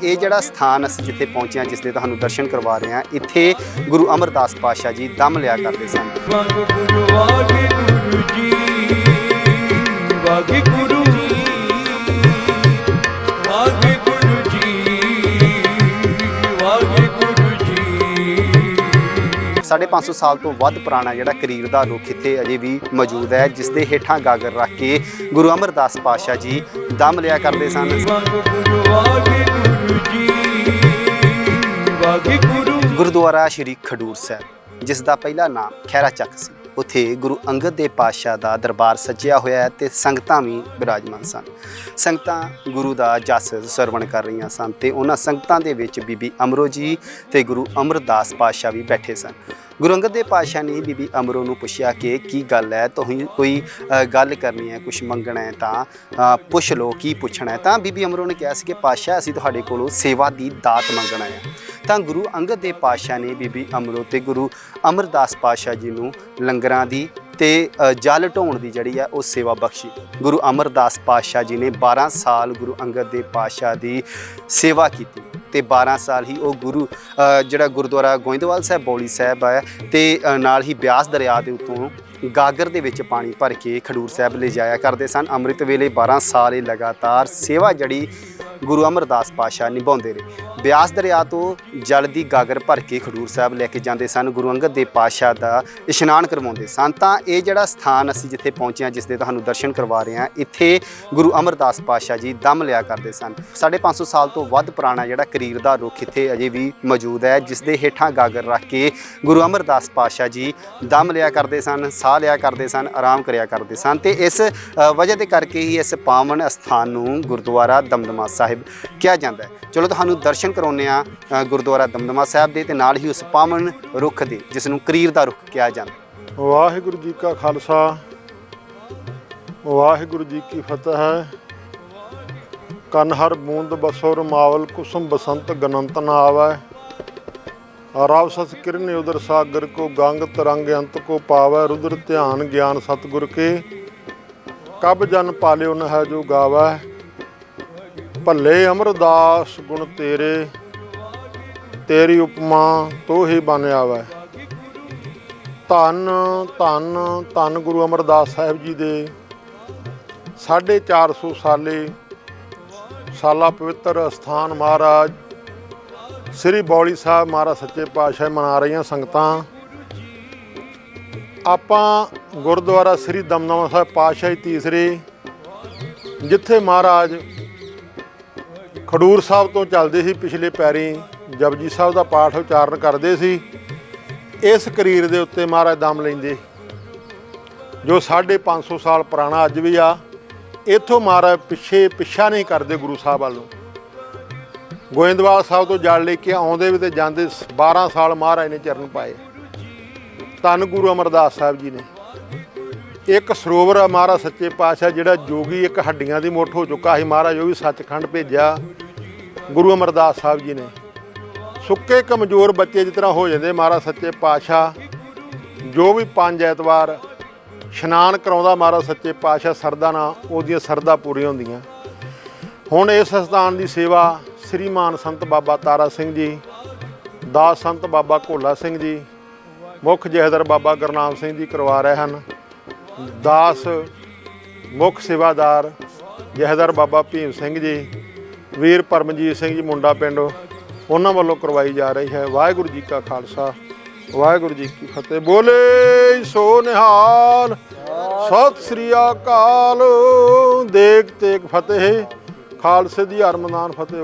ਇਹ ਜਿਹੜਾ ਸਥਾਨ ਅਸੀਂ ਜਿੱਥੇ ਪਹੁੰਚੇ ਹਾਂ, ਜਿਸ ਦੇ ਤੁਹਾਨੂੰ ਦਰਸ਼ਨ ਕਰਵਾ ਰਹੇ ਹਾਂ, ਇੱਥੇ ਗੁਰੂ ਅਮਰਦਾਸ ਪਾਤਸ਼ਾਹ ਜੀ ਦਮ ਲਿਆ ਕਰਦੇ ਸਨ। ਵਾਹਿਗੁਰੂ ਵਾਹਿਗੁਰੂ ਜੀ ਵਾਹਿਗੁਰੂ ਜੀ ਵਾਹਿਗੁਰੂ ਜੀ ਵਾਹਿਗੁਰੂ ਜੀ 550 ਸਾਲ ਤੋਂ ਵੱਧ ਪੁਰਾਣਾ ਜਿਹੜਾ ਕਰੀਰ ਦਾ ਰੁੱਖ ਇੱਥੇ ਅਜੇ ਵੀ ਮੌਜੂਦ ਹੈ, ਜਿਸ ਦੇ ਹੇਠਾਂ ਗਾਗਰ ਰੱਖ ਕੇ ਗੁਰੂ ਅਮਰਦਾਸ ਪਾਤਸ਼ਾਹ ਜੀ ਦਮ ਲਿਆ ਕਰਦੇ ਸਨ। ਵਾਹਿਗੁਰੂ ਵਾਹਿਗੁਰੂ ਗੁਰਦੁਆਰਾ ਸ਼੍ਰੀ ਖਡੂਰ ਸਾਹਿਬ, ਜਿਸ ਦਾ ਪਹਿਲਾ ਨਾਮ ਖੈਰਾ ਚੱਕ ਸੀ। ਉੱਥੇ ਗੁਰੂ ਅੰਗਦ ਦੇਵ ਪਾਤਸ਼ਾਹ ਦਾ ਦਰਬਾਰ ਸੱਜਿਆ ਹੋਇਆ ਹੈ ਤੇ ਸੰਗਤਾਂ ਵੀ ਬਿਰਾਜਮਾਨ ਸਨ। ਸੰਗਤਾਂ ਗੁਰੂ ਦਾ ਜਸ ਸਰਵਣ ਕਰ ਰਹੀਆਂ ਸਨ ਤੇ ਉਹਨਾਂ ਸੰਗਤਾਂ ਦੇ ਵਿੱਚ ਬੀਬੀ ਅਮਰੋ ਜੀ ਤੇ ਗੁਰੂ ਅਮਰਦਾਸ ਪਾਤਸ਼ਾਹ ਵੀ ਬੈਠੇ ਸਨ। ਗੁਰੂ ਅੰਗਦ ਦੇ ਪਾਤਸ਼ਾਹ ਨੇ ਬੀਬੀ ਅਮਰੋ ਨੂੰ ਪੁੱਛਿਆ ਕਿ ਕੀ ਗੱਲ ਹੈ? ਤੁਸੀਂ ਕੋਈ ਗੱਲ ਕਰਨੀ ਹੈ ਕੁਝ ਮੰਗਣਾ ਹੈ ਤਾਂ ਪੁੱਛ ਲਓ ਕੀ ਪੁੱਛਣਾ ਹੈ। ਤਾਂ ਬੀਬੀ ਅਮਰੋ ਨੇ ਕਿਹਾ ਸੀ ਕਿ ਪਾਤਸ਼ਾਹ, ਅਸੀਂ ਤੁਹਾਡੇ ਕੋਲੋਂ ਸੇਵਾ ਦੀ ਦਾਤ ਮੰਗਣਾ ਹੈ। ਤਾਂ ਗੁਰੂ ਅੰਗਦ ਦੇ ਪਾਤਸ਼ਾਹ ਨੇ ਬੀਬੀ ਅਮਰੋ ਤੇ ਗੁਰੂ ਅਮਰਦਾਸ ਪਾਤਸ਼ਾਹ ਜੀ ਨੂੰ ਲੰਗਰਾਂ ਦੀ ਤੇ ਜਲ ਢੋਣ ਦੀ ਜਿਹੜੀ ਹੈ, ਉਹ ਸੇਵਾ ਬਖਸ਼ੀ। ਗੁਰੂ ਅਮਰਦਾਸ ਪਾਤਸ਼ਾਹ ਜੀ ਨੇ 12 ਸਾਲ ਗੁਰੂ ਅੰਗਦ ਦੇ ਪਾਤਸ਼ਾਹ ਦੀ ਸੇਵਾ ਕੀਤੀ। ਤੇ 12 ਸਾਲ ਹੀ ਉਹ ਗੁਰੂ ਜਿਹੜਾ ਗੁਰਦੁਆਰਾ ਗੋਇੰਦਵਾਲ ਸਾਹਿਬ, ਬੌਲੀ ਸਾਹਿਬ ਹੈ ਤੇ ਨਾਲ ਹੀ ਬਿਆਸ ਦਰਿਆ ਦੇ ਉੱਤੋਂ ਗਾਗਰ ਦੇ ਵਿੱਚ ਪਾਣੀ ਭਰ ਕੇ ਖਡੂਰ ਸਾਹਿਬ ਲੈ ਜਾਇਆ ਕਰਦੇ ਸਨ। ਅੰਮ੍ਰਿਤ ਵੇਲੇ 12 ਸਾਲ ਇਹ ਲਗਾਤਾਰ ਸੇਵਾ ਜਿਹੜੀ ਗੁਰੂ ਅਮਰਦਾਸ ਪਾਤਸ਼ਾਹ ਨਿਭਾਉਂਦੇ ਰਹੇ। ਬਿਆਸ ਦਰਿਆ ਤੋਂ ਜਲ ਦੀ ਗਾਗਰ ਭਰ ਕੇ ਖਡੂਰ ਸਾਹਿਬ ਲੈ ਕੇ ਜਾਂਦੇ ਸਨ। ਗੁਰੂ ਅੰਗਦ ਦੇਵ ਪਾਤਸ਼ਾਹ ਦਾ ਇਸ਼ਨਾਨ ਕਰਵਾਉਂਦੇ ਸਨ। ਤਾਂ ਇਹ ਜਿਹੜਾ ਸਥਾਨ ਅਸੀਂ ਜਿੱਥੇ ਪਹੁੰਚੇ ਹਾਂ ਜਿਸ ਦੇ ਤੁਹਾਨੂੰ ਦਰਸ਼ਨ ਕਰਵਾ ਰਹੇ ਹਾਂ, ਇੱਥੇ ਗੁਰੂ ਅਮਰਦਾਸ ਪਾਤਸ਼ਾਹ ਜੀ ਦਮ ਲਿਆ ਕਰਦੇ ਸਨ। 550 ਸਾਲ ਤੋਂ ਵੱਧ ਪੁਰਾਣਾ ਜਿਹੜਾ ਕਰੀਰ ਦਾ ਰੁੱਖ ਇੱਥੇ ਅਜੇ ਵੀ ਮੌਜੂਦ ਹੈ ਜਿਸ ਦੇ ਹੇਠਾਂ ਗਾਗਰ ਰੱਖ ਕੇ ਗੁਰੂ ਅਮਰਦਾਸ ਪਾਤਸ਼ਾਹ ਜੀ ਦਮ ਲਿਆ ਕਰਦੇ ਸਨ, ਸਾਹ ਲਿਆ ਕਰਦੇ ਸਨ, ਆਰਾਮ ਕਰਿਆ ਕਰਦੇ ਸਨ। ਤੇ ਇਸ ਵਜ੍ਹਾ ਦੇ ਕਰਕੇ ਹੀ ਇਸ ਪਾਵਨ ਅਸਥਾਨ ਨੂੰ ਗੁਰਦੁਆਰਾ ਦਮਦਮਾ ਸਾਹਿਬ ਕਿਹਾ ਜਾਂਦਾ ਹੈ। ਚਲੋ ਤੁਹਾਨੂੰ ਦਰਸ਼ਨ ਕਰਾਉਂਦੇ ਆ ਗੁਰਦੁਆਰਾ ਦਮਦਮਾ ਸਾਹਿਬ ਦੇ ਤੇ ਨਾਲ ਹੀ ਉਸ ਪਾਵਨ ਰੁੱਖ ਦੇ, ਜਿਸ ਨੂੰ ਕਰੀਰ ਦਾ ਰੁੱਖ ਕਿਹਾ ਜਾਂਦਾ ਵਾਹਿਗੁਰੂ ਜੀ ਕਾ ਖਾਲਸਾ, ਵਾਹਿਗੁਰੂ ਜੀ ਕੀ ਫਤਿਹ। ਹੈ ਕਨ ਹਰ ਬੂੰਦ ਬਸੋਰ ਮਾਵਲ ਕੁਸਮ ਬਸੰਤ ਗਨੰਤ ਨਾ ਆਵੈ ਰਵ ਸਸ ਕਿਰਨ ਉਦਰ ਸਾਗਰ ਕੋ ਗੰਗ ਤਰੰਗ ਅੰਤ ਕੋ ਪਾਵੈ, ਰੁਦਰ ਧਿਆਨ ਗਿਆਨ ਸਤਗੁਰ ਕੇ। ਕਬ ਜਨ ਪਾਲਿਓ ਨ ਹੈ ਜੋ ਗਾਵੈ। ਭੱਲੇ ਅਮਰਦਾਸ, ਗੁਣ ਤੇਰੇ, ਤੇਰੀ ਉਪਮਾ, ਤੋਹੀ ਬਣਿਆ ਵੈ ਧੰਨ ਧੰਨ ਧੰਨ ਗੁਰੂ ਅਮਰਦਾਸ ਸਾਹਿਬ ਜੀ ਦੇ 450 ਸਾਲੇ ਸਾਲਾ ਪਵਿੱਤਰ ਅਸਥਾਨ ਮਹਾਰਾਜ, ਸ੍ਰੀ ਬੌਲੀ ਸਾਹਿਬ ਮਹਾਰਾਜ ਸੱਚੇ ਪਾਤਸ਼ਾਹ ਮਨਾ ਰਹੀਆਂ ਸੰਗਤਾਂ। ਆਪਾਂ ਗੁਰਦੁਆਰਾ ਸ੍ਰੀ ਦਮਦਮਾ ਸਾਹਿਬ ਪਾਤਸ਼ਾਹੀ ਤੀਸਰੇ, ਜਿੱਥੇ ਮਹਾਰਾਜ ਖਡੂਰ ਸਾਹਿਬ ਤੋਂ ਚੱਲਦੇ ਸੀ ਪਿਛਲੇ ਪੈਰੀ, ਜਪਜੀ ਸਾਹਿਬ ਦਾ ਪਾਠ ਉਚਾਰਨ ਕਰਦੇ ਸੀ। ਇਸ ਕਰੀਰ ਦੇ ਉੱਤੇ ਮਹਾਰਾਜ ਦਮ ਲੈਂਦੇ। ਜੋ 550 ਸਾਲ ਪੁਰਾਣਾ ਅੱਜ ਵੀ ਆ, ਇੱਥੋਂ ਮਹਾਰਾਜ ਪਿੱਛੇ ਪਿੱਛਾ ਨਹੀਂ ਕਰਦੇ ਗੁਰੂ ਸਾਹਿਬ ਵੱਲੋਂ ਗੋਇੰਦਵਾਲ ਸਾਹਿਬ ਤੋਂ ਜਲ ਲੈ ਕੇ ਆਉਂਦੇ ਵੀ ਤੇ ਜਾਂਦੇ 12 ਸਾਲ ਮਹਾਰਾਜ ਨੇ ਚਰਨ ਪਾਏ। ਧੰਨ ਗੁਰੂ ਅਮਰਦਾਸ ਸਾਹਿਬ ਜੀ ਨੇ। ਇੱਕ ਸਰੋਵਰ ਆ ਮਹਾਰਾਜ ਸੱਚੇ ਪਾਤਸ਼ਾਹ, ਜਿਹੜਾ ਜੋਗੀ ਇੱਕ ਹੱਡੀਆਂ ਦੀ ਮੁੱਠ ਹੋ ਚੁੱਕਾ ਸੀ ਮਹਾਰਾਜ, ਉਹ ਵੀ ਸੱਚਖੰਡ ਭੇਜਿਆ। ਗੁਰੂ ਅਮਰਦਾਸ ਸਾਹਿਬ ਜੀ ਨੇ। ਸੁੱਕੇ ਕਮਜ਼ੋਰ ਬੱਚੇ ਜਿਸ ਤਰ੍ਹਾਂ ਹੋ ਜਾਂਦੇ ਮਹਾਰਾਜ ਸੱਚੇ ਪਾਤਸ਼ਾਹ। ਜੋ ਵੀ ਪੰਜ ਐਤਵਾਰ ਇਸ਼ਨਾਨ ਕਰਾਉਂਦਾ ਮਹਾਰਾਜ ਸੱਚੇ ਪਾਤਸ਼ਾਹ, ਸਰਦਾ ਨਾਲ ਉਹਦੀਆਂ ਸਰਦਾ ਪੂਰੀਆਂ ਹੁੰਦੀਆਂ। ਹੁਣ ਇਸ ਸਥਾਨ ਦੀ ਸੇਵਾ ਸ੍ਰੀਮਾਨ ਸੰਤ ਬਾਬਾ ਤਾਰਾ ਸਿੰਘ ਜੀ, ਦਾਸ ਸੰਤ ਬਾਬਾ ਭੋਲਾ ਸਿੰਘ ਜੀ, ਮੁੱਖ ਜਹਦਰ ਬਾਬਾ ਗੁਰਨਾਮ ਸਿੰਘ ਜੀ ਕਰਵਾ ਰਹੇ ਹਨ। ਦਾਸ, ਮੁੱਖ ਸੇਵਾਦਾਰ ਜਹਦਰ ਬਾਬਾ ਭੀਮ ਸਿੰਘ ਜੀ, ਵੀਰ ਪਰਮਜੀਤ ਸਿੰਘ ਜੀ ਮੁੰਡਾ ਪਿੰਡ, ਉਹਨਾਂ ਵੱਲੋਂ ਕਰਵਾਈ ਜਾ ਰਹੀ ਹੈ ਵਾਹਿਗੁਰੂ ਜੀ ਕਾ ਖਾਲਸਾ, ਵਾਹਿਗੁਰੂ ਜੀ ਕੀ ਫਤਿਹ। ਬੋਲੇ ਸੋ ਨਿਹਾਲ, ਸਤਿ ਸ੍ਰੀ ਅਕਾਲ, ਦੇਖ ਤੇਗ ਫਤਿਹ, ਖਾਲਸੇ ਦੀ ਹਰਮਨਾਨ ਫਤਿਹ।